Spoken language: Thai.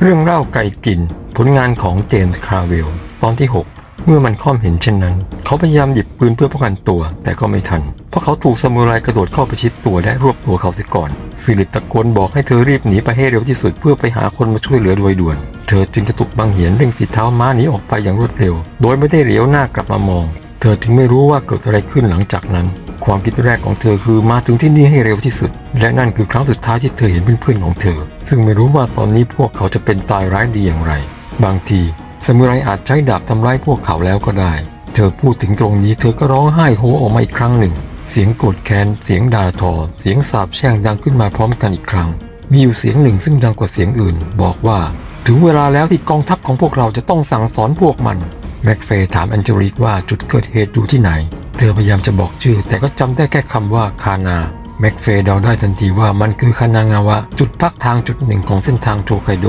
เรื่องเล่าไก่จิน ผลงานของเจมส์คราเวล ตอนที่ 6 เมื่อมันค่อมเห็นเช่นนั้น เขาพยายามหยิบปืนเพื่อป้องกันตัว แต่ก็ไม่ทัน เพราะเขาถูกซามูไรกระโดดเข้าประชิดตัวและรวบตัวเขาเสียก่อน ฟิลิปตะโกนบอกให้เธอรีบหนีไปให้เร็วที่สุดเพื่อไปหาคนมาช่วยเหลือโดยด่วน เธอจึงจะตุกบังเหียนเร่งฝีเท้าม้าหนีออกไปอย่างรวดเร็ว โดยไม่ได้เหลียวหน้ากลับมามอง เธอถึงไม่รู้ว่าเกิดอะไรขึ้นหลังจากนั้น ความคิดแรกของเธอคือมาถึงที่นี่ให้เร็วที่สุด และนั่นคือครั้งสุดท้ายที่เธอเห็นเพื่อนๆของเธอ ซึ่งไม่รู้ว่าตอนนี้พวกเขาจะเป็นตายร้ายดีอย่างไร บางทีสมุไรอาจใช้ดาบทำร้ายพวกเขาแล้วก็ได้ เธอพูดถึงตรงนี้เธอก็ร้องไห้โฮออกมาอีกครั้งหนึ่ง เสียงโกรธแค้น เสียงด่าทอ เสียงสาปแช่งดังขึ้นมาพร้อมกันอีกครั้ง มีอยู่เสียงหนึ่งซึ่งดังกว่าเสียงอื่น บอกว่า ถึงเวลาแล้วที่กองทัพของพวกเราจะต้องสั่งสอนพวกมัน แม็กเฟย์ถามแอนเจลิกว่าจุดเกิดเหตุอยู่ที่ไหน เธอพยายามจะบอกชื่อ แต่ก็จำได้แค่คำว่าคานาแม็กเฟย์เดาได้ทันทีว่ามันคือคานางาวะ จุดพักทางจุดหนึ่งของเส้นทางโทไคโด